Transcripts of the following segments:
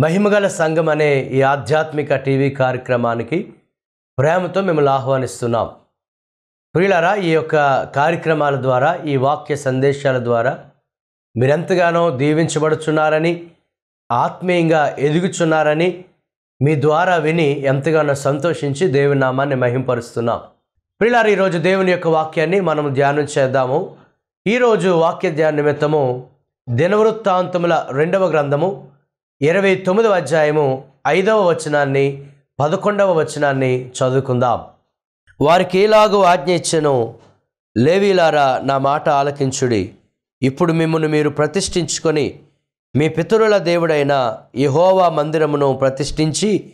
మహిమగల సంఘం అనే ఈ ఆధ్యాత్మిక టీవీ కార్యక్రమానికి ప్రేమతో మిమ్మల్ని ఆహ్వానిస్తున్నాం. ప్రియులరా ఈ యొక్క కార్యక్రమాల ద్వారా ఈ వాక్య సందేశాల ద్వారా మీరెంతగానో దీవించబడుచున్నారని ఆత్మీయంగా ఎదుగుచున్నారని మీ ద్వారా విని ఎంతగానో సంతోషించి దేవుని నామాన్ని మహింపరుస్తున్నాం. ప్రియులారా ఈరోజు దేవుని యొక్క వాక్యాన్ని మనం ధ్యానం చేద్దాము. ఈరోజు వాక్య ధ్యాన నిమిత్తము దినవృత్తాంతముల రెండవ గ్రంథము ఇరవై తొమ్మిదవ అధ్యాయము ఐదవ వచనాన్ని పదకొండవ వచనాన్ని చదువుకుందాం. వారికి ఎలాగూ ఆజ్ఞ ఇచ్చను? లేవీలారా నా మాట ఆలకించుడి. ఇప్పుడు మిమ్మల్ని మీరు ప్రతిష్ఠించుకొని మీ పితరుల దేవుడైన యహోవా మందిరమును ప్రతిష్ఠించి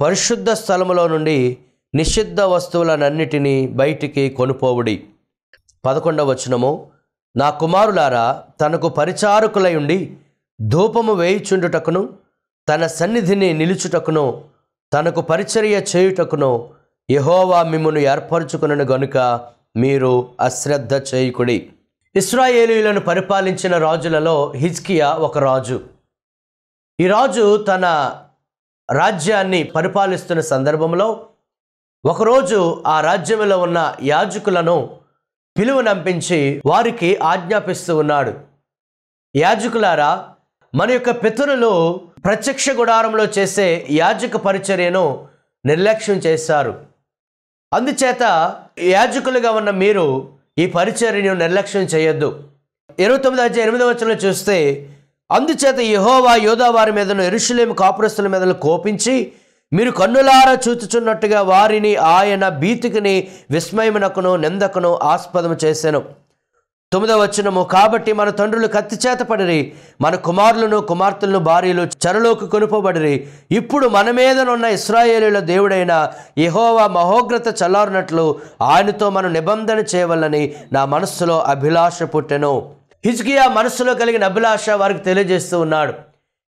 పరిశుద్ధ స్థలములో నుండి నిషిద్ధ వస్తువులనన్నిటినీ బయటికి కొనుపోవుడి. పదకొండవ వచనము నా కుమారులారా తనకు పరిచారకులై ఉండి ధూపము వేయుచుండుటకును తన సన్నిధిని నిలుచుటకును తనకు పరిచర్య చేయుటకును యహోవా మిమ్మును ఏర్పరచుకునను గనుక మీరు అశ్రద్ధ చేయకుడి. ఇస్రాయేలీలను పరిపాలించిన రాజులలో హిజ్కియా ఒక రాజు. ఈ రాజు తన రాజ్యాన్ని పరిపాలిస్తున్న సందర్భంలో ఒకరోజు ఆ రాజ్యంలో ఉన్న యాజకులను పిలువనంపించి వారికి ఆజ్ఞాపిస్తూ ఉన్నాడు. యాజకులారా మన యొక్క పితరులు ప్రత్యక్ష గుడారంలో చేసే యాజక పరిచర్యను నిర్లక్ష్యం చేశారు. అందుచేత యాజకులుగా ఉన్న మీరు ఈ పరిచర్యను నిర్లక్ష్యం చేయొద్దు. ఇరవై తొమ్మిది అధ్యాయ ఎనిమిదవ వచనంలో చూస్తే అందుచేత యహోవా యోధా వారి మీదను ఎరుషులేమి కాపురస్తుల మీదను కోపించి మీరు కన్నులారా చూచుచున్నట్టుగా వారిని ఆయన భీతికిని విస్మయమునకును నిందకును ఆస్పదము చేశాను తొమ్మిదవ వచనము కాబట్టి మన తండ్రులు కత్తి చేత పడిరి మన కుమారులను కుమార్తెలను భార్యలు చెరలోకి కొనుపబడిరి. ఇప్పుడు మన మీదనున్న ఇస్రాయేలీల దేవుడైన యహోవా మహోగ్రత చల్లారినట్లు ఆయనతో మనం నిబంధన చేయవలని నా మనస్సులో అభిలాష పుట్టెను. హిజ్కియా మనస్సులో కలిగిన అభిలాష వారికి తెలియజేస్తూ ఉన్నాడు.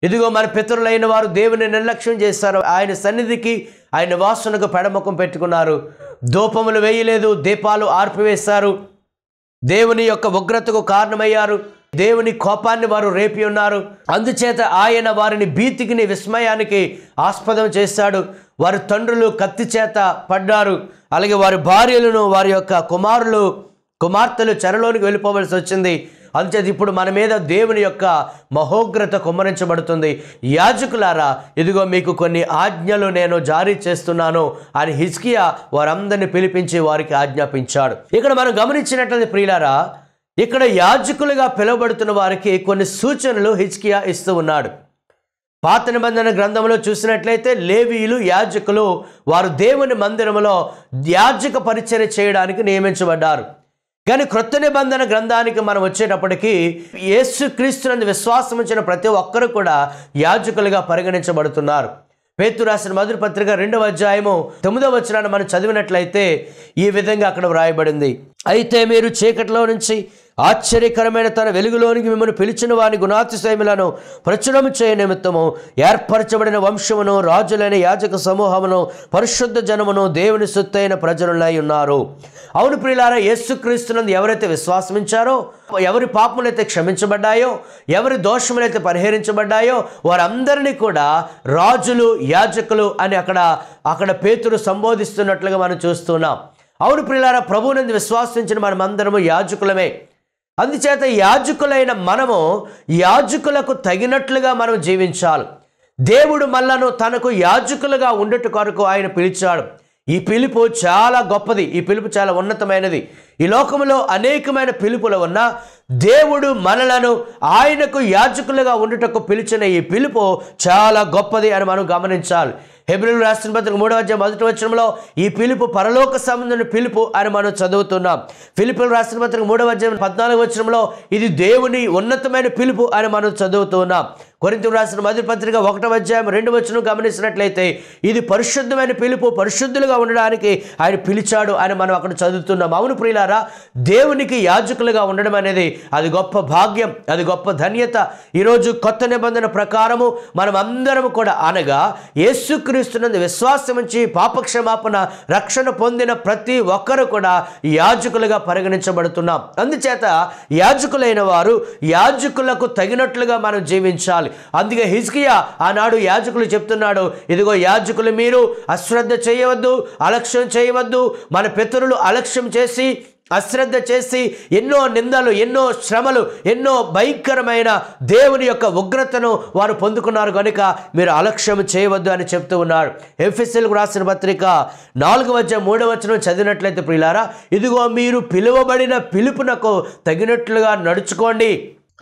ఇదిగో మన పితరులైన వారు దేవుని నిర్లక్ష్యం చేస్తారు ఆయన సన్నిధికి ఆయన వాసనకు పెడముఖం పెట్టుకున్నారు. దూపములు వేయలేదు దీపాలు ఆర్పివేశారు. దేవుని యొక్క ఉగ్రతకు కారణమయ్యారు. దేవుని కోపాన్ని వారు రేపి ఉన్నారు. అందుచేత ఆయన వారిని భీతికిని విస్మయానికి ఆస్పదం చేశాడు. వారి తండ్రులు కత్తి చేత పడ్డారు. అలాగే వారి భార్యలను వారి యొక్క కుమారులు కుమార్తెలు చెరలోనికి వెళ్ళిపోవలసి వచ్చింది. అంతేత ఇప్పుడు మన మీద దేవుని యొక్క మహోగ్రత కుమ్మరించబడుతుంది. యాజకులారా ఇదిగో మీకు కొన్ని ఆజ్ఞలు నేను జారీ చేస్తున్నాను అని హిజ్కియా వారందరిని పిలిపించి వారికి ఆజ్ఞాపించాడు. ఇక్కడ మనం గమనించినట్లయితే ప్రియులారా ఇక్కడ యాజకులుగా పిలువబడుతున్న వారికి కొన్ని సూచనలు హిజ్కియా ఇస్తూ ఉన్నాడు. పాత నిబంధన గ్రంథంలో చూసినట్లయితే లేవీయులు యాజకులు వారు దేవుని మందిరములో యాజక పరిచయం చేయడానికి నియమించబడ్డారు. కానీ క్రొత్త నిబంధన గ్రంథానికి మనం వచ్చేటప్పటికి యేసుక్రీస్తునందు విశ్వాసం ఉంచిన ప్రతి ఒక్కరు కూడా యాజకులుగా పరిగణించబడుతున్నారు. పేతు రాసిన మధుర పత్రిక రెండవ అధ్యాయము తొమ్మిదవ వచనాన్ని మనం చదివినట్లయితే ఈ విధంగా అక్కడ వ్రాయబడింది. అయితే మీరు చీకటిలో నుంచి ఆశ్చర్యకరమైన తన వెలుగులోనికి మిమ్మల్ని పిలిచిన వారి గుణాతిశయములను ప్రచురము చేయ నిమిత్తము ఏర్పరచబడిన వంశమును రాజులైన యాజక సమూహమును పరిశుద్ధ జనమును దేవుని సొత్తైన ప్రజలులై ఉన్నారు. అవును ప్రియులారా యేసుక్రీస్తునందు ఎవరైతే విశ్వాసమించారో ఎవరి పాపములైతే క్షమించబడ్డాయో ఎవరి దోషములైతే పరిహరించబడ్డాయో వారందరినీ కూడా రాజులు యాజకులు అని అక్కడ అక్కడ పేతురు సంబోధిస్తున్నట్లుగా మనం చూస్తున్నాం. అవును ప్రియులారా ప్రభువునందు విశ్వాసించిన మనమందరము యాజకులమే. అందుచేత యాజకులైన మనము యాజకులకు తగినట్లుగా మనం జీవించాలి. దేవుడు మళ్ళను తనకు యాజకులుగా ఉండట కొరకు ఆయన పిలిచాడు. ఈ పిలుపు చాలా గొప్పది. ఈ పిలుపు చాలా ఉన్నతమైనది. ఈ లోకంలో అనేకమైన పిలుపులు ఉన్న దేవుడు మనలను ఆయనకు యాజకులుగా ఉండుటకు పిలిచిన ఈ పిలుపు చాలా గొప్పది అని మనం గమనించాలి. హెబ్రిల్ రాష్ట్ర పత్రిక మూడవ అధ్యాయం మొదటి వచనంలో ఈ పిలుపు పరలోక సంబంధమైన పిలుపు అని మనం చదువుతున్నాం. ఫిలిపిల్ రాష్ట్ర పత్రిక మూడవ అధ్యాయం పద్నాలుగు వచనంలో ఇది దేవుని ఉన్నతమైన పిలుపు అని మనం చదువుతున్నాం. కొరింత రాసిన మొదటి పత్రిక ఒకటో అధ్యాయం రెండు వచనం గమనించినట్లయితే ఇది పరిశుద్ధమైన పిలుపు పరిశుద్ధులుగా ఉండడానికి ఆయన పిలిచాడు అని మనం అక్కడ చదువుతున్నాం. అవును ప్రియులారా దేవునికి యాజకులుగా ఉండడం అనేది అది గొప్ప భాగ్యం అది గొప్ప ధన్యత. ఈరోజు కొత్త నిబంధన ప్రకారము మనం అందరం కూడా అనగా యేసుక్రీస్తునందు విశ్వాసం నుంచి పాపక్షమాపణ రక్షణ పొందిన ప్రతి ఒక్కరు కూడా యాజకులుగా పరిగణించబడుతున్నాం. అందుచేత యాజకులైన వారు యాజకులకు తగినట్లుగా మనం జీవించాలి. అందుకే హిజ్కియా ఆనాడు యాజకులు చెప్తున్నాడు ఇదిగో యాజకులు మీరు అశ్రద్ధ చేయవద్దు అలక్ష్యం చేయవద్దు. మన పితరులు అలక్ష్యం చేసి అశ్రద్ధ చేసి ఎన్నో నిందలు ఎన్నో శ్రమలు ఎన్నో భయంకరమైన దేవుని యొక్క ఉగ్రతను వారు పొందుకున్నారు కనుక మీరు అలక్ష్యం చేయవద్దు అని చెప్తూ ఉన్నారు. ఎఫ్ఎస్ఎల్కు రాసిన పత్రిక నాలుగు వచ్చ మూడవ వచ్చిన చదివినట్లయితే ప్రియులారా ఇదిగో మీరు పిలువబడిన పిలుపునకు తగినట్లుగా నడుచుకోండి.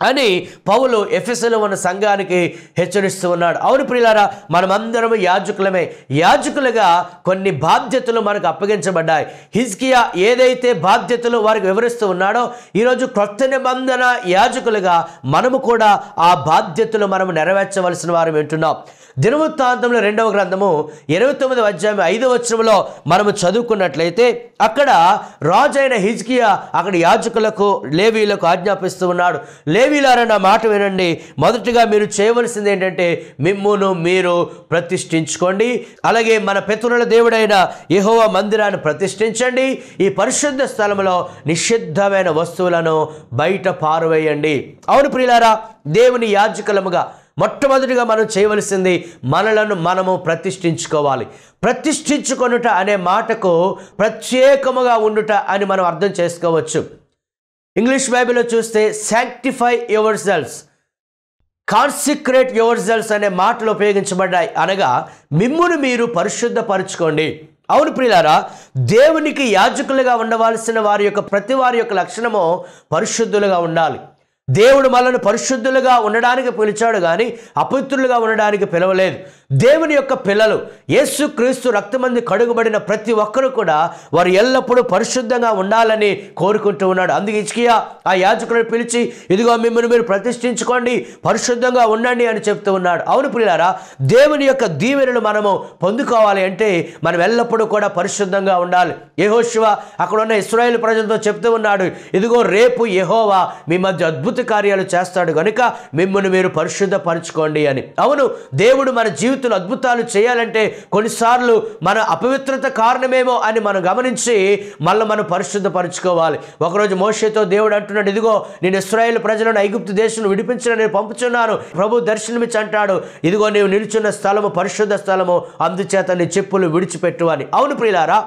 అని పౌలు ఎఫ్ఎస్లో ఉన్న సంఘానికి హెచ్చరిస్తూ ఉన్నాడు. అవును ప్రియులారా మనమందరం యాజకులమే. యాజకులుగా కొన్ని బాధ్యతలు మనకు అప్పగించబడ్డాయి. హిజ్కియా ఏదైతే బాధ్యతలు వారికి వివరిస్తూ ఉన్నాడో ఈరోజు క్రొత్త నిబంధన యాజకులుగా మనము కూడా ఆ బాధ్యతలు మనము నెరవేర్చవలసిన వారు వింటున్నాం. దినవృత్తాంతంలో రెండవ గ్రంథము ఇరవై తొమ్మిది అధ్యాయం ఐదవ వచ్చరంలో మనము చదువుకున్నట్లయితే అక్కడ రాజైన హిజ్కియా అక్కడ యాజకులకు లేవీలకు ఆజ్ఞాపిస్తూ ఉన్నాడు. లేవీలారన్న మాట వినండి. మొదటిగా మీరు చేయవలసింది ఏంటంటే మిమ్మును మీరు ప్రతిష్ఠించుకోండి. అలాగే మన పెతురుల దేవుడైన యహోవ మందిరాన్ని ప్రతిష్ఠించండి. ఈ పరిశుద్ధ స్థలంలో నిషిద్ధమైన వస్తువులను బయట పారవేయండి. అవును ప్రియులారా దేవుని యాజకులముగా మొట్టమొదటిగా మనం చేయవలసింది మనలను మనము ప్రతిష్ఠించుకోవాలి. ప్రతిష్ఠించుకొనుట అనే మాటకు ప్రత్యేకముగా ఉండుట అని మనం అర్థం చేసుకోవచ్చు. ఇంగ్లీష్ బైబిల్లో చూస్తే sanctify your selves consecrate your selves అనే మాటలు ఉపయోగించబడ్డాయి. అనగా మిమ్మును మీరు పరిశుద్ధపరచుకోండి. అవును ప్రియులారా దేవునికి యాజకులుగా ఉండవలసిన వారి యొక్క ప్రతి వారి యొక్క లక్షణము పరిశుద్ధులుగా ఉండాలి. దేవుడు మనల్ని పరిశుద్ధులుగా ఉండడానికి పిలిచాడు కానీ అపవిత్రులుగా ఉండడానికి పిలవలేదు. దేవుని యొక్క పిల్లలు యేసు క్రీస్తు రక్తమంది కడుగుబడిన ప్రతి ఒక్కరు కూడా వారు ఎల్లప్పుడూ పరిశుద్ధంగా ఉండాలని కోరుకుంటూ ఉన్నాడు. అందుకే ఇచ్కియా ఆ యాజకులను పిలిచి ఇదిగో మిమ్మల్ని మీరు ప్రతిష్ఠించుకోండి పరిశుద్ధంగా ఉండండి అని చెప్తూ ఉన్నాడు. అవును పిల్లారా దేవుని యొక్క దీవెనలు మనము పొందుకోవాలి అంటే మనం ఎల్లప్పుడూ కూడా పరిశుద్ధంగా ఉండాలి. యెహోషువ అక్కడ ఉన్న ఇస్రాయేల్ ప్రజలతో చెప్తూ ఉన్నాడు ఇదిగో రేపు యహోవా మీ మధ్య అద్భుత కార్యాలు చేస్తాడు కనుక మిమ్మల్ని మీరు పరిశుద్ధపరచుకోండి అని. అవును దేవుడు మన జీవితంలో అద్భుతాలు చేయాలంటే కొన్నిసార్లు మన అపవిత్రత కారణమేమో అని మనం గమనించి మళ్ళీ మనం పరిశుద్ధపరచుకోవాలి. ఒకరోజు మోషేతో దేవుడు అంటున్నాడు ఇదిగో నేను ఇస్రాయేల్ ప్రజలను ఐగుప్తు దేశం విడిపించిన నేను పంపుచున్నాను. ప్రభు దర్శనమిచ్చి అంటాడు ఇదిగో నీవు నిలుచున్న స్థలము పరిశుద్ధ స్థలము అందుచేత నీ చెప్పులు విడిచిపెట్టు అని. అవును ప్రియులారా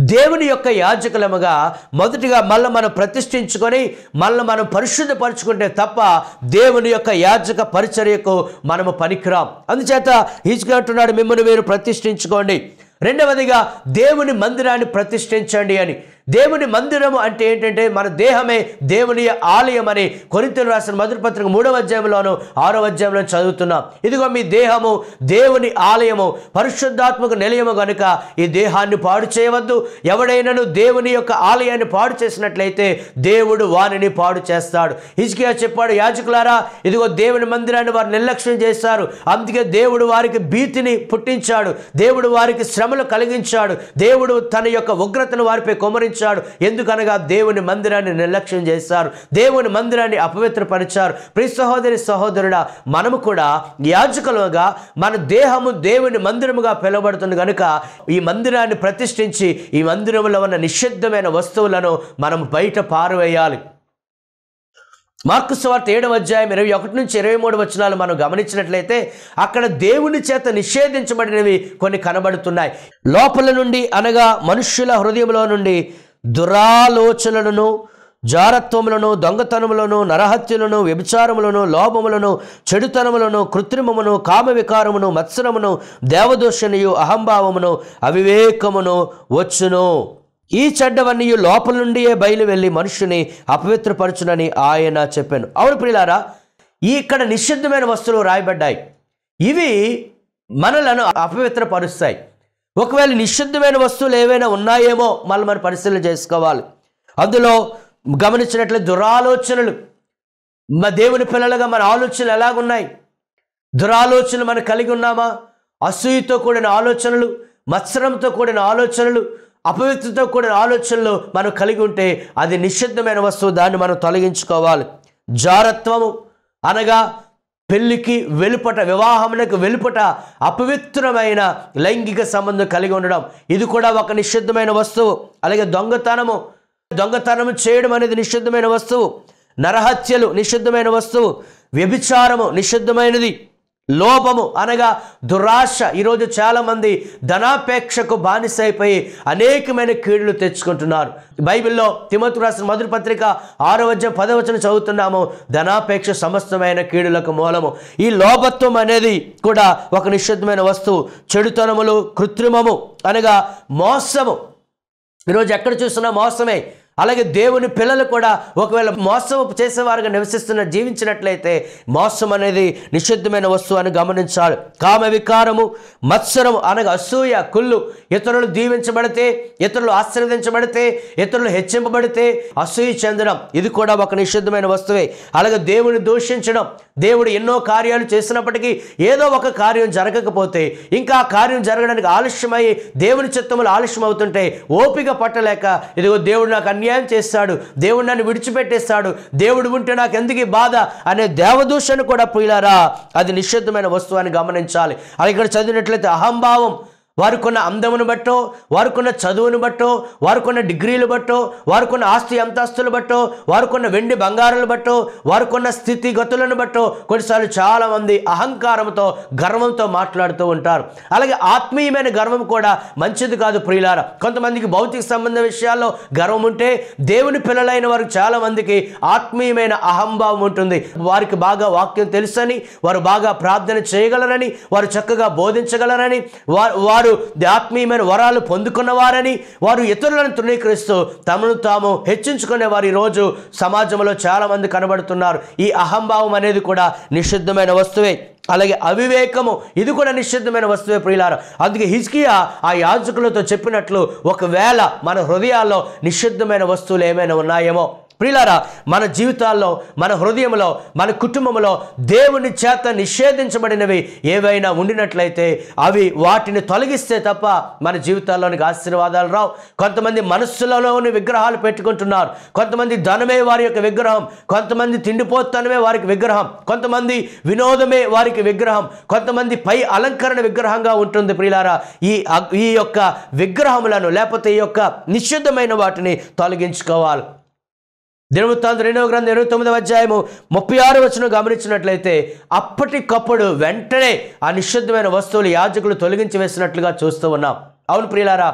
దేవుని యొక్క యాజకులముగా మొదటిగా మళ్ళీ మనం ప్రతిష్ఠించుకొని మళ్ళీ మనం పరిశుద్ధపరచుకుంటే తప్ప దేవుని యొక్క యాజక పరిచర్యకు మనము పనికిరాం. అందుచేత ఈజ్గా అంటున్నాడు మిమ్మల్ని మీరు ప్రతిష్ఠించుకోండి. రెండవదిగా దేవుని మందిరాన్ని ప్రతిష్ఠించండి అని. దేవుని మందిరము అంటే ఏంటంటే మన దేహమే దేవుని ఆలయం అని కొరింతలు రాసిన మొదటి పత్రిక మూడవ అధ్యాయంలోను ఆరో అధ్యాయంలో చదువుతున్నాం. ఇదిగో మీ దేహము దేవుని ఆలయము పరిశుద్ధాత్మక నిలయము గనుక ఈ దేహాన్ని పాడు చేయవద్దు. ఎవడైనాను దేవుని యొక్క ఆలయాన్ని పాడు చేసినట్లయితే దేవుడు వారిని పాడు చేస్తాడు. హిజ్కియా చెప్పాడు యాజకులారా ఇదిగో దేవుని మందిరాన్ని వారు నిర్లక్ష్యం చేశారు. అందుకే దేవుడు వారికి భీతిని పుట్టించాడు. దేవుడు వారికి శ్రమలు కలిగించాడు. దేవుడు తన యొక్క ఉగ్రతను వారిపై కొమరించాడు ఎందుకనగా దేవుని మందిరాన్ని నిర్లక్ష్యం చేశారు. దేవుని మందిరాన్ని అపవిత్రపరిచారు. ప్రియ సహోదరి సహోదరుడా మనము కూడా యాజకులుగా మన దేహము దేవుని మందిరముగా పిలువబడుతుంది కనుక ఈ మందిరాన్ని ప్రతిష్ఠించి ఈ మందిరంలో ఉన్న నిషిద్ధమైన వస్తువులను మనం బయట పారవేయాలి. మార్కు సువార్త ఏడవ అధ్యాయం ఇరవై ఒకటి నుంచి ఇరవై మూడు వచనాలు మనం గమనించినట్లయితే అక్కడ దేవుని చేత నిషేధించబడినవి కొన్ని కనబడుతున్నాయి. లోపల నుండి అనగా మనుష్యుల హృదయంలో నుండి దురాలోచనలను జారత్వములను దొంగతనములను నరహత్యలను వ్యభిచారములను లోభములను చెడుతనములను కృత్రిమమును కామ వికారమును మత్సరమును దేవదోషణియు అహంభావమును అవివేకమును వచ్చును. ఈ చెడ్డవన్నీ లోపల నుండియే బయలు వెళ్ళి మనుషుని అపవిత్రపరచునని ఆయన చెప్పాను. అవును ప్రియులారా ఈ ఇక్కడ నిషిద్ధమైన వస్తువులు రాయబడ్డాయి. ఇవి మనలను అపవిత్రపరుస్తాయి. ఒకవేళ నిషిద్ధమైన వస్తువులు ఏవైనా ఉన్నాయేమో మళ్ళీ మనం పరిశీలన చేసుకోవాలి. అందులో గమనించినట్లు దురాలోచనలు. మా దేవుని పిల్లలుగా మన ఆలోచనలు ఎలాగున్నాయి? దురాలోచనలు మనం కలిగి ఉన్నామా? అసూయతో కూడిన ఆలోచనలు మత్సరంతో కూడిన ఆలోచనలు అపవిత్రతో కూడిన ఆలోచనలు మనం కలిగి ఉంటే అది నిషిద్ధమైన వస్తువు దాన్ని మనం తొలగించుకోవాలి. జారత్వము అనగా పెళ్ళికి వెలుపట వివాహమునకు వెలుపట అపవిత్రమైన లైంగిక సంబంధం కలిగి ఉండడం. ఇది కూడా ఒక నిషిద్ధమైన వస్తువు. అలాగే దొంగతనము దొంగతనము చేయడం అనేది నిషిద్ధమైన వస్తువు. నరహత్యలు నిషిద్ధమైన వస్తువు. వ్యభిచారము నిషిద్ధమైనది. లోపము అనగా దురాశ. ఈరోజు చాలామంది ధనాపేక్షకు బానిసైపోయి అనేకమైన కీడులు తెచ్చుకుంటున్నారు. బైబిల్లో తిమతు రాసిన మొదటి పత్రిక ఆరో వచనం పదవచనం చదువుతున్నాము. ధనాపేక్ష సమస్తమైన కీడులకు మూలము. ఈ లోపత్వం అనేది కూడా ఒక నిషిద్ధమైన వస్తువు. చెడుతనములు కృత్రిమము అనగా మోసము. ఈరోజు ఎక్కడ చూస్తున్నా మోసమే. అలాగే దేవుని పిల్లలు కూడా ఒకవేళ మోసం చేసేవారుగా నివసిస్తున్న జీవించినట్లయితే మోసం అనేది నిషిద్ధమైన వస్తువు అని గమనించాలి. కామ వికారము మత్సరము అనగా అసూయ కుళ్ళు ఇతరులు దీవించబడితే ఇతరులు ఆశీర్వదించబడితే ఇతరులు హెచ్చింపబడితే అసూయ చెందడం ఇది కూడా ఒక నిషిద్ధమైన వస్తువే. అలాగే దేవుని దూషించడం దేవుడు ఎన్నో కార్యాలు చేసినప్పటికీ ఏదో ఒక కార్యం జరగకపోతే ఇంకా ఆ కార్యం జరగడానికి ఆలస్యమై దేవుని చిత్తములు ఆలస్యం అవుతుంటే ఓపిక పట్టలేక ఇదిగో దేవుడు నాకు అన్ని అన్యాయం చేస్తాడు. దేవుడు నన్ను విడిచిపెట్టేస్తాడు. దేవుడు ఉంటే నాకు ఎందుకు ఈ బాధ అనే దేవదూషణ కూడా పోయినారా అది నిషిద్ధమైన వస్తువు అని గమనించాలి. అది ఇక్కడ చదివినట్లయితే అహంభావం వారుకున్న అందమును బట్టో వారుకున్న చదువును బట్టో వారుకున్న డిగ్రీలు బట్టో వారికున్న ఆస్తి అంతస్తులు బట్టో వారుకున్న వెండి బంగారాలు బట్టో వారుకున్న స్థితిగతులను బట్టో కొన్నిసార్లు చాలామంది అహంకారంతో గర్వంతో మాట్లాడుతూ ఉంటారు. అలాగే ఆత్మీయమైన గర్వం కూడా మంచిది కాదు ప్రియులార. కొంతమందికి భౌతిక సంబంధ విషయాల్లో గర్వం ఉంటే దేవుని పిల్లలైన వారు చాలామందికి ఆత్మీయమైన అహంభావం ఉంటుంది. వారికి బాగా వాక్యం తెలుసని వారు బాగా ప్రార్థన చేయగలరని వారు చక్కగా బోధించగలరని వారు వారు ఆత్మీయమైన వరాలు పొందుకున్నవారని వారు ఇతరులను తృణీకరిస్తూ తమను తాము హెచ్చించుకునే వారు ఈరోజు సమాజంలో చాలామంది కనబడుతున్నారు. ఈ అహంభావం అనేది కూడా నిషిద్ధమైన వస్తువే. అలాగే అవివేకము ఇది కూడా నిషిద్ధమైన వస్తువే ప్రియులారా. అందుకే హిజ్కియా ఆ యాజకులతో చెప్పినట్లు ఒకవేళ మన హృదయాల్లో నిషిద్ధమైన వస్తువులు ఏమైనా ఉన్నాయేమో ప్రియులారా మన జీవితాల్లో మన హృదయంలో మన కుటుంబంలో దేవుని చేత నిషేధించబడినవి ఏవైనా ఉండినట్లయితే అవి వాటిని తొలగిస్తే తప్ప మన జీవితాల్లోనికి ఆశీర్వాదాలు రావు. కొంతమంది మనస్సులలోని విగ్రహాలు పెట్టుకుంటున్నారు. కొంతమంది ధనమే వారి యొక్క విగ్రహం. కొంతమంది తిండిపోతనమే వారికి విగ్రహం. కొంతమంది వినోదమే వారికి విగ్రహం. కొంతమంది పై అలంకరణ విగ్రహంగా ఉంటుంది ప్రియులారా ఈ ఈ యొక్క విగ్రహములను లేకపోతే ఈ యొక్క నిషిద్ధమైన వాటిని తొలగించుకోవాలి. దినవృత్తాంత రెండవ గ్రంథం ఇరవై తొమ్మిదవ అధ్యాయము ముప్పై ఆరు వచ్చిన గమనించినట్లయితే అప్పటికప్పుడు వెంటనే ఆ నిషిద్ధమైన వస్తువులు యాజకులు తొలగించి వేసినట్లుగా చూస్తూ ఉన్నాం. అవును ప్రియులారా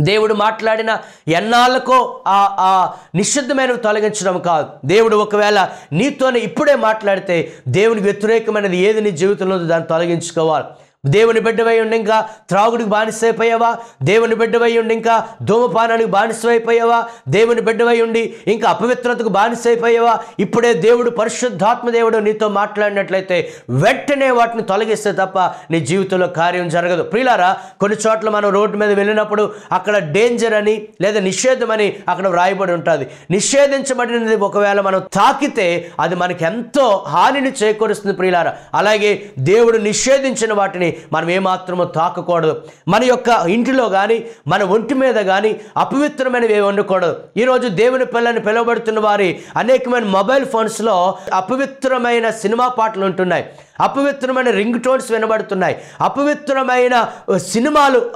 దేవుడు మాట్లాడిన ఎన్నాళ్ళకో ఆ ఆ నిషిద్ధమైనవి తొలగించడం కాదు. దేవుడు ఒకవేళ నీతోనే ఇప్పుడే మాట్లాడితే దేవునికి వ్యతిరేకమైనది ఏది నీ జీవితంలో ఉందో దాన్ని తొలగించుకోవాలి. దేవుని బిడ్డవై ఉండి ఇంకా త్రాగుడికి బానిసైపోయావా? దేవుని బిడ్డవై ఉండి ఇంకా ధూమపానానికి బానిసైపోయావా? దేవుని బిడ్డవై ఉండి ఇంకా అపవిత్రతకు బానిసైపోయావా? ఇప్పుడే దేవుడు పరిశుద్ధాత్మ దేవుడు నీతో మాట్లాడినట్లయితే వెంటనే వాటిని తొలగిస్తే తప్ప నీ జీవితంలో కార్యం జరగదు. ప్రియులారా కొన్ని చోట్ల మనం రోడ్డు మీద వెళ్ళినప్పుడు అక్కడ డేంజర్ అని లేదా నిషేధం అని అక్కడ వ్రాయబడి ఉంటుంది. నిషేధించబడినది ఒకవేళ మనం తాకితే అది మనకి ఎంతో హానిని చేకూరుస్తుంది ప్రియులారా. అలాగే దేవుడు నిషేధించిన వాటిని మనం ఏమాత్రమో తాకకూడదు. మన యొక్క ఇంటిలో కానీ మన ఒంటి మీద కానీ అపవిత్రమైనవి ఏమి ఉండకూడదు. ఈరోజు దేవుని పిల్లని పిలువబడుతున్న వారి అనేకమైన మొబైల్ ఫోన్స్లో అపవిత్రమైన సినిమా పాటలు ఉంటున్నాయి. అపవిత్రమైన రింగ్ టోన్స్ వినబడుతున్నాయి. అపవిత్రమైన సినిమాలు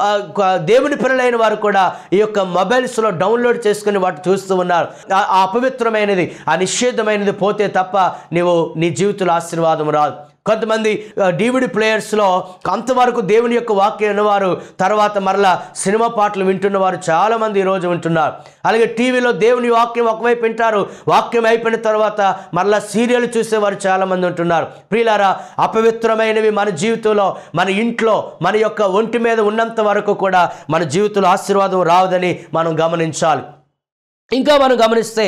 దేవుని పిల్లలైన వారు కూడా ఈ యొక్క మొబైల్స్లో డౌన్లోడ్ చేసుకుని వాటి చూస్తూ ఉన్నారు. ఆ ఆ అపవిత్రమైనది ఆ నిషేధమైనది పోతే తప్ప నీవు నీ జీవితంలో ఆశీర్వాదం రాదు. కొంతమంది డివిడి ప్లేయర్స్లో అంతవరకు దేవుని యొక్క వాక్యం విన్నవారు తర్వాత మరలా సినిమా పాటలు వింటున్నవారు చాలామంది ఈరోజు వింటున్నారు. అలాగే టీవీలో దేవుని వాక్యం ఒకవైపు వింటారు వాక్యం అయిపోయిన తర్వాత మరలా సీరియల్ చూసేవారు చాలామంది ఉంటున్నారు. ప్రియులారా అపవిత్రమైనవి మన జీవితంలో మన ఇంట్లో మన యొక్క ఒంటి మీద ఉన్నంత వరకు కూడా మన జీవితంలో ఆశీర్వాదం రావదని మనం గమనించాలి. ఇంకా మనం గమనిస్తే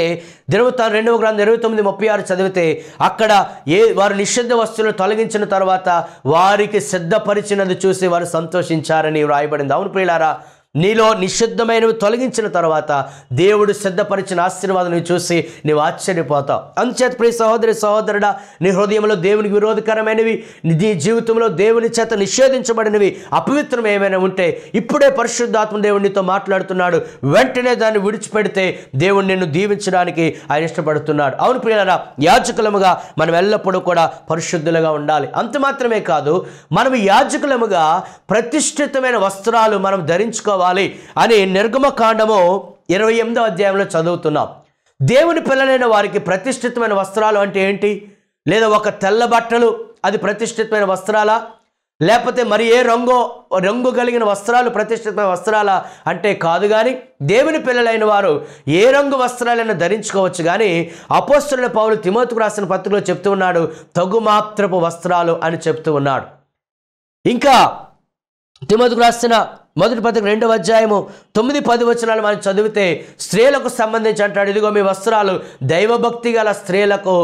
దినవృత్తాలు రెండవ గ్రంథం ఇరవై తొమ్మిది ముప్పై ఆరు చదివితే అక్కడ ఏ వారు నిషిద్ధ వస్తువులను తొలగించిన తర్వాత వారికి సిద్ధపరిచినది చూసి వారు సంతోషించారని వ్రాయబడింది అవును ప్రియులారా నీలో నిషిద్ధమైనవి తొలగించిన తర్వాత దేవుడు సిద్ధపరిచిన ఆశీర్వాదం చూసి నీవు ఆశ్చర్యపోతావు. అందుచేత ప్రియ సహోదరి సహోదరుడా నీ హృదయంలో దేవునికి విరోధకరమైనవి నీ జీవితంలో దేవుని చేత నిషేధించబడినవి అపవిత్రం ఏమైనా ఉంటే ఇప్పుడే పరిశుద్ధాత్మ దేవుడు నీతో మాట్లాడుతున్నాడు. వెంటనే దాన్ని విడిచిపెడితే దేవుడు నిన్ను దీవించడానికి ఆయన ఇష్టపడుతున్నాడు. అవును ప్రియులరా యాజకులముగా మనం ఎల్లప్పుడూ కూడా పరిశుద్ధులుగా ఉండాలి. అంత మాత్రమే కాదు మనం యాజకులముగా ప్రతిష్ఠితమైన వస్త్రాలు మనం ధరించుకోవాలి. అని నిర్గమకాండము ఇరవై ఎనిమిదో అధ్యాయంలో చదువుతున్నాం. దేవుని పిల్లలైన వారికి ప్రతిష్ఠితమైన వస్త్రాలు అంటే ఏంటి? లేదా ఒక తెల్ల బట్టలు అది ప్రతిష్ఠితమైన వస్త్రాలా? లేకపోతే మరి ఏ రంగు రంగు కలిగిన వస్త్రాలు ప్రతిష్ఠితమైన వస్త్రాల? అంటే కాదు కానీ దేవుని పిల్లలైన వారు ఏ రంగు వస్త్రాలైనా ధరించుకోవచ్చు కానీ అపోస్తుల పౌలు తిమోతికు రాసిన పత్రికలో చెప్తూ ఉన్నాడు తగుమాత్రపు వస్త్రాలు అని చెప్తూ ఉన్నాడు. ఇంకా తిమోతికు రాసిన మొదటి పత్రిక రెండవ అధ్యాయము తొమ్మిది పది వచనాలు మనం చదివితే స్త్రీలకు సంబంధించి అంటాడు ఇదిగో మీ వస్త్రాలు దైవభక్తి గల స్త్రీలకు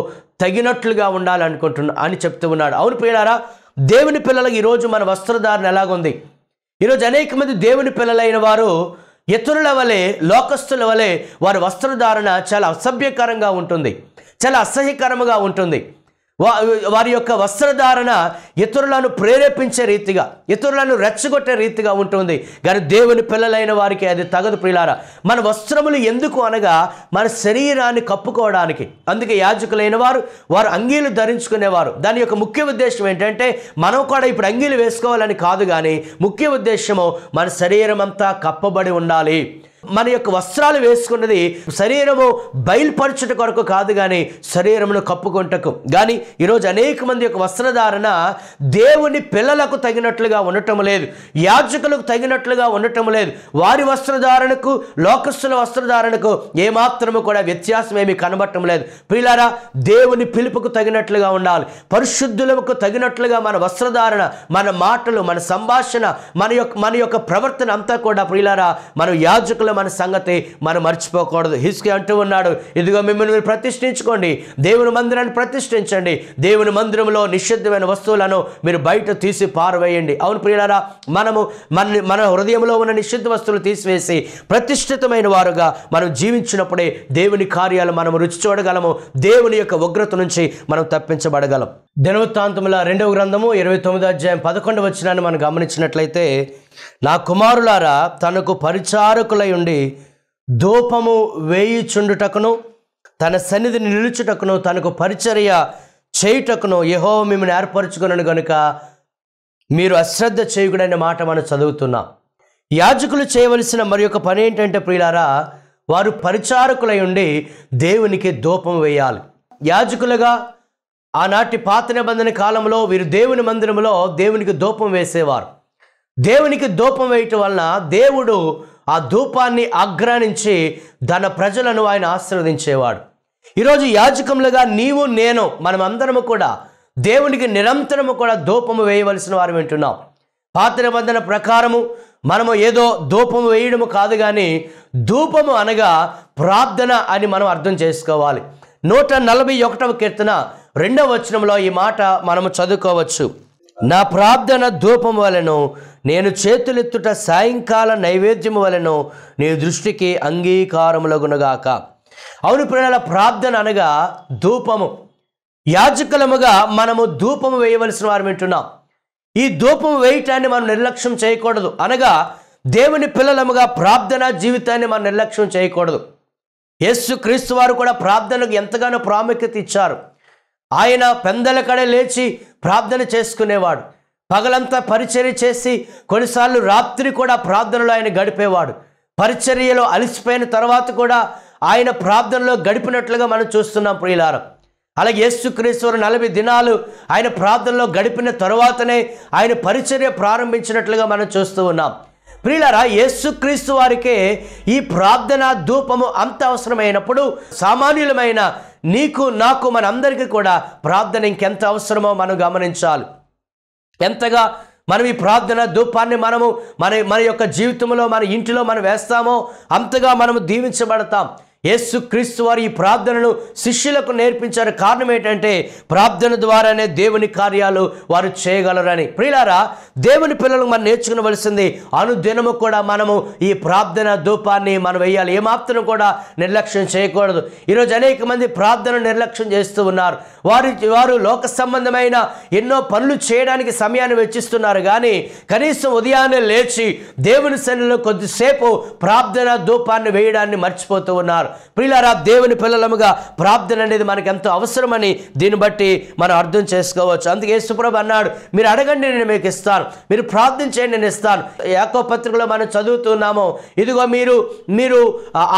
తగినట్లుగా ఉండాలనుకుంటున్నా అని చెప్తూ ఉన్నాడు. అవును పిల్లారా దేవుని పిల్లలకు ఈరోజు మన వస్త్రధారణ ఎలాగుంది? ఈరోజు అనేక మంది దేవుని పిల్లలైన వారు ఇతరుల వలె లోకస్తుల వలె వారి వస్త్రధారణ చాలా అసభ్యకరంగా ఉంటుంది చాలా అసహ్యకరముగా ఉంటుంది. వారి యొక్క వస్త్రధారణ ఇతరులను ప్రేరేపించే రీతిగా ఇతరులను రెచ్చగొట్టే రీతిగా ఉంటుంది. కానీ దేవుని పిల్లలైన వారికి అది తగదు ప్రియులారా. మన వస్త్రములు ఎందుకు అనగా మన శరీరాన్ని కప్పుకోవడానికి. అందుకే యాజకులైన వారు వారు అంగీలు ధరించుకునేవారు. దాని యొక్క ముఖ్య ఉద్దేశం ఏంటంటే మనం కూడా ఇప్పుడు అంగీలు వేసుకోవాలని కాదు కానీ ముఖ్య ఉద్దేశము మన శరీరం అంతా కప్పబడి ఉండాలి. మన యొక్క వస్త్రాలు వేసుకున్నది శరీరము బయలుపరచుట కొరకు కాదు కానీ శరీరమును కప్పుకొంటకు. కానీ ఈరోజు అనేక మంది యొక్క వస్త్రధారణ దేవుని పిల్లలకు తగినట్లుగా ఉండటం లేదు. యాజకులకు తగినట్లుగా ఉండటం లేదు. వారి వస్త్రధారణకు లోకస్తుల వస్త్రధారణకు ఏమాత్రము కూడా వ్యత్యాసం ఏమీ కనబడటం లేదు. ప్రియులారా దేవుని పిలుపుకు తగినట్లుగా ఉండాలి. పరిశుద్ధులకు తగినట్లుగా మన వస్త్రధారణ మన మాటలు మన సంభాషణ మన యొక్క మన యొక్క ప్రవర్తన అంతా కూడా ప్రియులారా మనం యాజకుల మన సంగతి మనం మర్చిపోకూడదు. హిస్కి అంటూ ఉన్నాడు ఇదిగో మిమ్మల్ని మీరు ప్రతిష్ఠించుకోండి. దేవుని మందిరాన్ని ప్రతిష్ఠించండి. దేవుని మందిరంలో నిషిద్ధమైన వస్తువులను మీరు బయట తీసి పారవేయండి. అవును ప్రియులారా మనము మన మన హృదయంలో ఉన్న నిషిద్ధ వస్తువులు తీసివేసి ప్రతిష్ఠితమైన వారుగా మనం జీవించినప్పుడే దేవుని కార్యాలు మనం రుచి చూడగలము. దేవుని యొక్క ఉగ్రత నుంచి మనం తప్పించబడగలం. దినవృత్తాంతముల రెండవ గ్రంథము ఇరవై తొమ్మిదో అధ్యాయం పదకొండు వచ్చినాన్ని మనం గమనించినట్లయితే నా కుమారులారా తనకు పరిచారకులై ఉండి ధూపము వేయిచుండుటకును తన సన్నిధిని నిలుచుటకును తనకు పరిచర్య చేయుటకును యహో మిమ్మల్ని ఏర్పరచుకున్నాను గనుక మీరు అశ్రద్ధ చేయకూడనే మాట మనం చదువుతున్నాం. యాజకులు చేయవలసిన మరి యొక్క పని ఏంటంటే ప్రియులారా వారు పరిచారకులై ఉండి దేవునికి ధూపం వేయాలి. యాజకులుగా ఆనాటి పాత నిబంధన కాలంలో వీరు దేవుని మందిరంలో దేవునికి ధూపం వేసేవారు. దేవునికి ధూపం వేయటం వలన దేవుడు ఆ ధూపాన్ని ఆగ్రానించి తన ప్రజలను ఆయన ఆశీర్వదించేవాడు. ఈరోజు యాజకములుగా నీవు నేను మనమందరము కూడా దేవునికి నిరంతరము కూడా ధూపము వేయవలసిన వారు వింటున్నాం. పాత నిబంధన ప్రకారము మనము ఏదో ధూపము వేయడము కాదు కానీ ధూపము అనగా ప్రార్థన అని మనం అర్థం చేసుకోవాలి. నూట నలభై ఒకటవ కీర్తన రెండవ వచనంలో ఈ మాట మనము చదువుకోవచ్చు. నా ప్రార్థన ధూపం వలను నేను చేతులెత్తుట సాయంకాల నైవేద్యము వలను నీ దృష్టికి అంగీకారములగునగాక. అవును పిల్లల ప్రార్థన అనగా ధూపము. యాజకులముగా మనము ధూపము వేయవలసిన వారు వింటున్నాం. ఈ ధూపం వేయటాన్ని మనం నిర్లక్ష్యం చేయకూడదు. అనగా దేవుని పిల్లలముగా ప్రార్థన జీవితాన్ని మనం నిర్లక్ష్యం చేయకూడదు. యేసు క్రీస్తు వారు కూడా ప్రార్థనకు ఎంతగానో ప్రాముఖ్యత ఇచ్చారు. ఆయన పెందల కడే లేచి ప్రార్థన చేసుకునేవాడు. పగలంతా పరిచర్య చేసి కొన్నిసార్లు రాత్రి కూడా ప్రార్థనలో ఆయన గడిపేవాడు. పరిచర్యలో అలసిపోయిన తర్వాత కూడా ఆయన ప్రార్థనలో గడిపినట్లుగా మనం చూస్తున్నాం ప్రియులారం. అలాగే యేసుక్రీశ్వరు నలభై దినాలు ఆయన ప్రార్థనలో గడిపిన తరువాతనే ఆయన పరిచర్య ప్రారంభించినట్లుగా మనం చూస్తూ ఉన్నాం. ప్రియులరా యేసుక్రీస్తు వారికే ఈ ప్రార్థన ధూపము అంత అవసరమైనప్పుడు సామాన్యులమైన నీకు నాకు మనందరికీ కూడా ప్రార్థన ఇంకెంత అవసరమో మనం గమనించాలి. ఎంతగా మనం ఈ ప్రార్థన ధూపాన్ని మనము మన మన యొక్క జీవితంలో మన ఇంటిలో మనం వేస్తామో అంతగా మనము దీవించబడతాం. యేసు క్రీస్తు వారు ఈ ప్రార్థనను శిష్యులకు నేర్పించారు. కారణం ఏంటంటే ప్రార్థన ద్వారానే దేవుని కార్యాలు వారు చేయగలరని. ప్రియులారా దేవుని పిల్లలు మనం నేర్చుకునవలసింది అనుదినము కూడా మనము ఈ ప్రార్థన ధూపాన్ని మనం వేయాలి. ఏమాత్రం కూడా నిర్లక్ష్యం చేయకూడదు. ఈరోజు అనేక మంది ప్రార్థన నిర్లక్ష్యం చేస్తూ ఉన్నారు. వారి వారు లోక సంబంధమైన ఎన్నో పనులు చేయడానికి సమయాన్ని వెచ్చిస్తున్నారు. కానీ కనీసం ఉదయాన్నే లేచి దేవుని సన్నిలో కొద్దిసేపు ప్రార్థన ధూపాన్ని వేయడాన్ని మర్చిపోతూ ఉన్నారు. ప్రియులారా దేవుని పిల్లలముగా ప్రార్థన అనేది మనకు ఎంతో అవసరమని దీన్ని బట్టి మనం అర్థం చేసుకోవచ్చు. అందుకే యేసుప్రభు అన్నాడు మీరు అడగండి నేను మీకు ఇస్తాను. మీరు ప్రార్థించండి నేను ఇస్తాను. యాకో పత్రికలో మనం చదువుతున్నాము ఇదిగో మీరు మీరు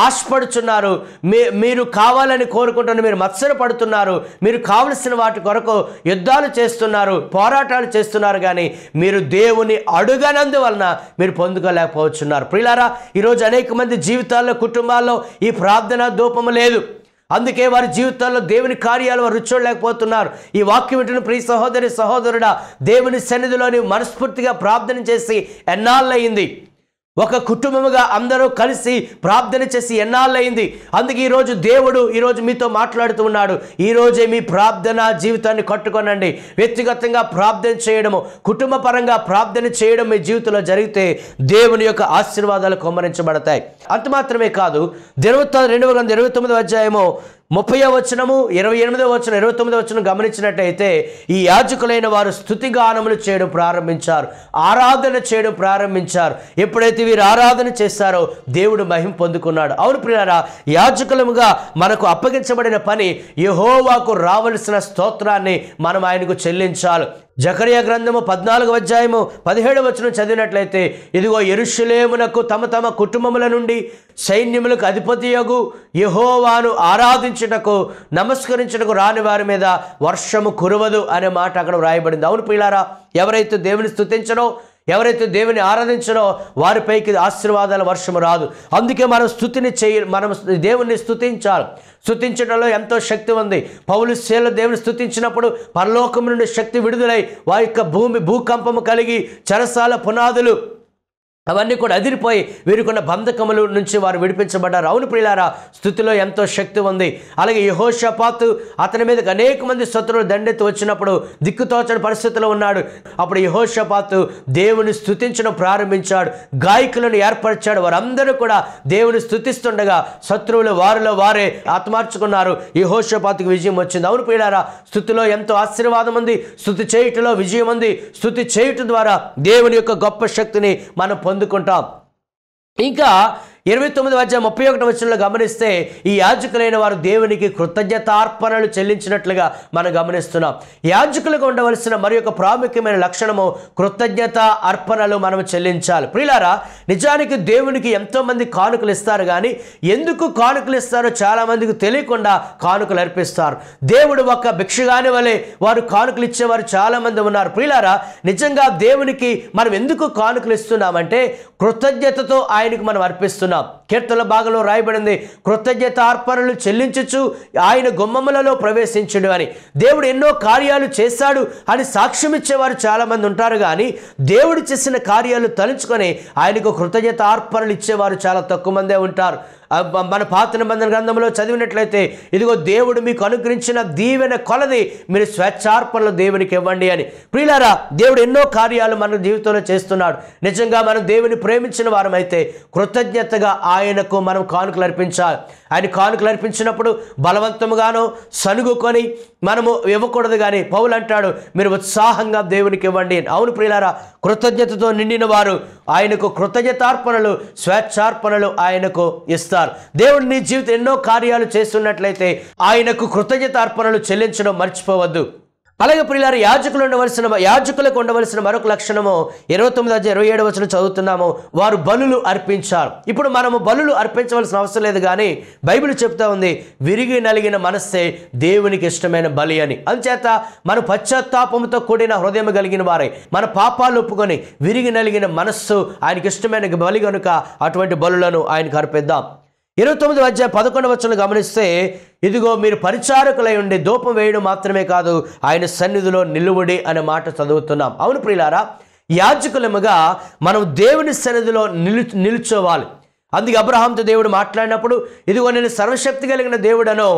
ఆశపడుచున్నారు. మీ మీరు కావాలని కోరుకుంటున్న మీరు మత్సర పడుతున్నారు మీరు కావలసిన వాటి కొరకు యుద్ధాలు చేస్తున్నారు పోరాటాలు చేస్తున్నారు. కానీ మీరు దేవుని అడుగనందువలన మీరు పొందుకోలేకపోతున్నారు. ప్రియులారా ఈరోజు అనేక మంది జీవితాల్లో కుటుంబాల్లో ఈ ప్రార్థన ప్రార్థన ధూపము లేదు. అందుకే వారి జీవితాల్లో దేవుని కార్యాలు వారు చూడలేకపోతున్నారు ఈ వాక్యం వింటున్న ప్రియ సహోదరి సహోదరుడా దేవుని సన్నిధిలోని మనస్ఫూర్తిగా ప్రార్థన చేసి ఎన్నాళ్ళయింది? ఒక కుటుంబముగా అందరూ కలిసి ప్రార్థన చేసి ఎన్నాళ్ళయింది? అందుకే ఈరోజు దేవుడు ఈరోజు మీతో మాట్లాడుతూ ఉన్నాడు. ఈరోజే మీ ప్రార్థన జీవితాన్ని కట్టుకొనండి. వ్యక్తిగతంగా ప్రార్థన చేయడము కుటుంబ పరంగా ప్రార్థన చేయడం మీ జీవితంలో జరిగితే దేవుని యొక్క ఆశీర్వాదాలు కొమ్మరించబడతాయి. అంత మాత్రమే కాదు దినవృత్త రెండవ వందల ఇరవై తొమ్మిది అధ్యాయము ముప్పై వచనము ఇరవై ఎనిమిదో వచనం ఇరవై తొమ్మిదో వచనం గమనించినట్టయితే ఈ యాజకులైన వారు స్థుతిగానములు చేయడం ప్రారంభించారు ఆరాధన చేయడం ప్రారంభించారు. ఎప్పుడైతే వీరు ఆరాధన చేస్తారో దేవుడు మహిమ పొందుకున్నాడు. అవును ప్రియారా యాజకులముగా మనకు అప్పగించబడిన పని యహోవాకు రావలసిన స్తోత్రాన్ని మనం ఆయనకు చెల్లించాలి. జకరియా గ్రంథము పద్నాలుగు అధ్యాయము పదిహేడు వచనం చదివినట్లయితే ఇదిగో ఎరుషులేమునకు తమ తమ కుటుంబముల నుండి సైన్యములకు అధిపతియగు యహోవాను ఆరాధించుటకు నమస్కరించుటకు రాని వారి మీద వర్షము కురవదు అనే మాట అక్కడ వ్రాయబడింది. అవును పిల్లారా ఎవరైతే దేవుని స్తుతించరో ఎవరైతే దేవుని ఆరాధించరో వారిపైకి ఆశీర్వాదాల వర్షము రాదు. అందుకే మనం స్థుతిని చేయ మనం దేవుణ్ణి స్థుతించాలి స్థుతించడంలో ఎంతో శక్తి ఉంది. పౌలు శీల దేవుని స్థుతించినప్పుడు పరలోకం నుండి శక్తి విడుదలై వారి యొక్క భూమి భూకంపము కలిగి చెరసాల పునాదులు అవన్నీ కూడా అదిరిపోయి వీరికున్న బంధకముల నుంచి వారు విడిపించబడ్డారు. అవును ప్రియులారా స్థుతిలో ఎంతో శక్తి ఉంది. అలాగే యహోషపాత్ అతని మీదకి అనేక మంది శత్రువులు దండెత్తి వచ్చినప్పుడు దిక్కుతోచని పరిస్థితిలో ఉన్నాడు. అప్పుడు యహోషపాత్ దేవుని స్థుతించడం ప్రారంభించాడు. గాయకులను ఏర్పరిచాడు. వారందరూ కూడా దేవుని స్థుతిస్తుండగా శత్రువులు వారిలో వారే ఆత్మార్చుకున్నారు. యహోషపాతుకి విజయం వచ్చింది. అవును ప్రియులారా స్థుతిలో ఎంతో ఆశీర్వాదం ఉంది. స్థుతి చేయుటలో విజయం ఉంది. స్థుతి చేయుట ద్వారా దేవుని యొక్క గొప్ప శక్తిని మనం పొందుకుంటాం ఇంకా ఇరవై తొమ్మిది వచ్చే ముప్పై ఒకటి వచ్చినలో గమనిస్తే ఈ యాజకులైన వారు దేవునికి కృతజ్ఞతార్పణలు చెల్లించినట్లుగా మనం గమనిస్తున్నాం. యాజకులకు ఉండవలసిన మరి యొక్క ప్రాముఖ్యమైన లక్షణము కృతజ్ఞత అర్పణలు మనం చెల్లించాలి. ప్రియులారా నిజానికి దేవునికి ఎంతోమంది కానుకలు ఇస్తారు కానీ ఎందుకు కానుకలు ఇస్తారో చాలామందికి తెలియకుండా కానుకలు అర్పిస్తారు. దేవుడు ఒక భిక్షగాని వలె వారు కానుకలు ఇచ్చేవారు చాలామంది ఉన్నారు. ప్రియులారా నిజంగా దేవునికి మనం ఎందుకు కానుకలు ఇస్తున్నామంటే కృతజ్ఞతతో ఆయనకు మనం అర్పిస్తున్నాం. కీర్తన భాగంలో రాయబడింది కృతజ్ఞత అర్పణలు చెల్లించచ్చు ఆయన గుమ్మములలో ప్రవేశించడు అని. దేవుడు ఎన్నో కార్యాలు చేశాడు అని సాక్ష్యం ఇచ్చేవారు చాలామంది ఉంటారు కానీ దేవుడు చేసిన కార్యాలు తలుచుకొని ఆయనకు కృతజ్ఞత అర్పణలు ఇచ్చేవారు చాలా తక్కువ మందే ఉంటారు. మన పాత నిబంధన గ్రంథంలో చదివినట్లయితే ఇదిగో దేవుడు మీకు అనుగ్రహించిన దీవెన కొలది మీరు స్వేచ్ఛార్పణలు దేవునికి ఇవ్వండి అని. ప్రియులారా దేవుడు ఎన్నో కార్యాలు మన జీవితంలో చేస్తున్నాడు. నిజంగా మనం దేవుని ప్రేమించిన వారమైతే కృతజ్ఞతగా ఆయనకు మనం కానుకలు అర్పించాలి. ఆయన కానుకలు అర్పించినప్పుడు బలవంతముగానో సనుగుకొని మనము ఇవ్వకూడదు కానీ పౌలు అంటాడు మీరు ఉత్సాహంగా దేవునికి ఇవ్వండి అవును ప్రియులారా కృతజ్ఞతతో నిండిన వారు ఆయనకు కృతజ్ఞతార్పణలు స్వేచ్ఛార్పణలు ఆయనకు ఇస్తారు. దేవుడు నీ జీవితం ఎన్నో కార్యాలు చేస్తున్నట్లయితే ఆయనకు కృతజ్ఞత అర్పణలు చెల్లించడం మర్చిపోవద్దు. అలాగే ప్రియులారు యాజకులు ఉండవలసిన యాజకులకు ఉండవలసిన మరొక లక్షణము ఇరవై తొమ్మిది అధ్యాయం ఇరవై ఏడు వచ్చిన చదువుతున్నాము. వారు బలులు అర్పించారు. ఇప్పుడు మనము బలులు అర్పించవలసిన అవసరం లేదు కానీ బైబిల్ చెప్తా ఉంది విరిగి నలిగిన మనస్సే దేవునికి ఇష్టమైన బలి అని. అంచేత మన పశ్చాత్తాపంతో కూడిన హృదయం కలిగిన వారే మన పాపాలు ఒప్పుకొని విరిగి నలిగిన మనస్సు ఆయనకి ఇష్టమైన బలి కనుక అటువంటి బలులను ఆయనకు అర్పిద్దాం. ఇరవై తొమ్మిది అధ్యాయ పదకొండు వచ్చిన గమనిస్తే ఇదిగో మీరు పరిచారకులై ఉండి దూపం వేయడం మాత్రమే కాదు ఆయన సన్నిధిలో నిలువుడి అనే మాట చదువుతున్నాం. అవును ప్రియులారా యాజకులముగా మనం దేవుని సన్నిధిలో నిలు నిలుచోవాలి. అందుకే అబ్రహాంతో దేవుడు మాట్లాడినప్పుడు ఇదిగో నేను సర్వశక్తి కలిగిన దేవుడను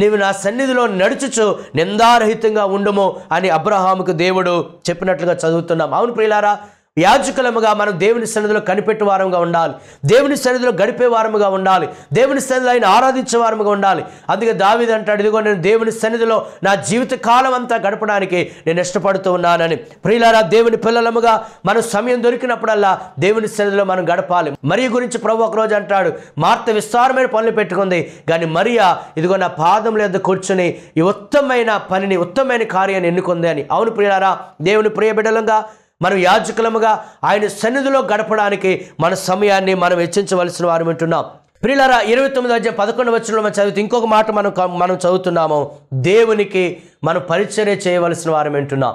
నీవు నా సన్నిధిలో నడుచుచు నిందారహితంగా ఉండము అని అబ్రహాముకు దేవుడు చెప్పినట్లుగా చదువుతున్నాం. అవును ప్రియులారా యాజకులముగా మనం దేవుని సన్నిధిలో కనిపెట్టే వారముగా ఉండాలి. దేవుని సన్నిధిలో గడిపే వారముగా ఉండాలి. దేవుని సన్నిధిలో ఆయన ఆరాధించే వారముగా ఉండాలి. అందుకే దావిది అంటాడు ఇదిగో నేను దేవుని సన్నిధిలో నా జీవిత కాలం అంతా గడపడానికి నేను ఇష్టపడుతూ ఉన్నానని. ప్రియులారా దేవుని పిల్లలముగా మనం సమయం దొరికినప్పుడల్లా దేవుని సన్నిధిలో మనం గడపాలి. మరియు గురించి ప్రభు ఒకరోజు అంటాడు మార్త విస్తారమైన పనులు పెట్టుకుంది కానీ మరియా ఇదిగో నా పాదం లేదా కూర్చుని ఈ ఉత్తమమైన పనిని ఉత్తమమైన కార్యాన్ని ఎన్నుకుంది అని. అవును ప్రియులారా దేవుని ప్రియ బిడ్డలంగా మనం యాజకులముగా ఆయన సన్నిధిలో గడపడానికి మన సమయాన్ని మనం వెచ్చించవలసిన వారు వింటున్నాం ప్రియులారా ఇరవై తొమ్మిది అధ్యాయం పదకొండు వచ్చిన మనం చదివితే ఇంకొక మాట మనం మనం చదువుతున్నాము. దేవునికి మనం పరిచర్య చేయవలసిన వారు వింటున్నాం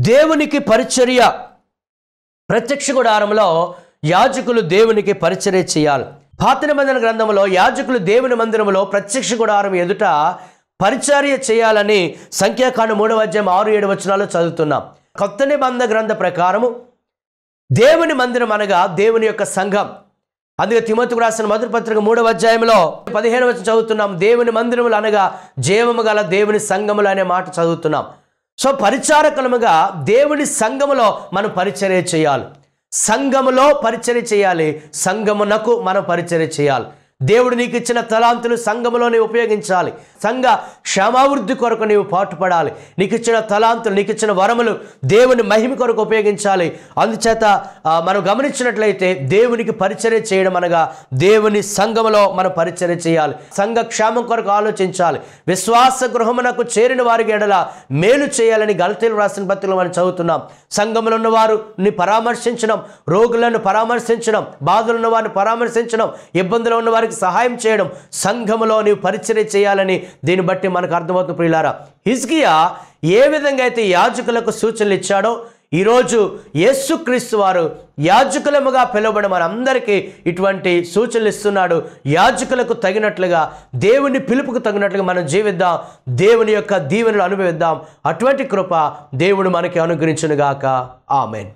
దేవునికి పరిచర్య ప్రత్యక్ష గుడారంలో యాజకులు దేవునికి పరిచర్య చేయాలి. పాత నిబంధన గ్రంథంలో యాజకులు దేవుని మందిరంలో ప్రత్యక్ష గుడారం ఎదుట పరిచర్య చేయాలని సంఖ్యాకాండ మూడవ అధ్యాయం ఆరు ఏడు వచనాలు చదువుతున్నాం. కొత్త నిబంధన గ్రంథ ప్రకారము దేవుని మందిరం అనగా దేవుని యొక్క సంఘం. అందుకే తిమతుకు రాసిన మధుర పత్రిక మూడవ అధ్యాయంలో పదిహేను వచ్చి చదువుతున్నాం. దేవుని మందిరములు అనగా జీవము గల దేవుని సంఘములు అనే మాట చదువుతున్నాం. సో పరిచారకులముగా దేవుని సంఘములో మనం పరిచర్య చేయాలి. సంఘములో పరిచర్య చేయాలి. సంఘమునకు మనం పరిచర్య చేయాలి. దేవుడు నీకు ఇచ్చిన తలాంతులు సంఘములోనే ఉపయోగించాలి. సంఘ క్షమావృద్ధి కొరకు నీవు పాటుపడాలి. నీకు ఇచ్చిన తలాంతులు నీకు ఇచ్చిన వరములు దేవుని మహిమ కొరకు ఉపయోగించాలి. అందుచేత మనం గమనించినట్లయితే దేవునికి పరిచర్య చేయడం అనగా దేవుని సంఘములో మనం పరిచర్య చేయాలి. సంఘ క్షేమం కొరకు ఆలోచించాలి. విశ్వాస గృహమునకు చేరిన వారికి ఎడల మేలు చేయాలని గలతీలు రాసిన పత్రికలు మనం చదువుతున్నాం. సంఘములో ఉన్న పరామర్శించడం రోగులను పరామర్శించడం బాధలు ఉన్న వారిని పరామర్శించడం ఇబ్బందులు ఉన్న వారికి సహాయం చేయడం సంఘములో నీవు పరిచర్య చేయాలని దీన్ని బట్టి మనకు అర్థమవుతుంది ప్రియులారా. హిజ్కియా ఏ విధంగా అయితే యాజకులకు సూచనలు ఇచ్చాడో ఈరోజు యేసుక్రీస్తు వారు యాజకులముగా పిలువబడి మనందరికీ ఇటువంటి సూచనలు ఇస్తున్నాడు. యాజకులకు తగినట్లుగా దేవుని పిలుపుకు తగినట్లుగా మనం జీవిద్దాం దేవుని యొక్క దీవెనలు అనుభవిద్దాం. అటువంటి కృప దేవుడు మనకి అనుగ్రహించునుగాక. ఆమెన్.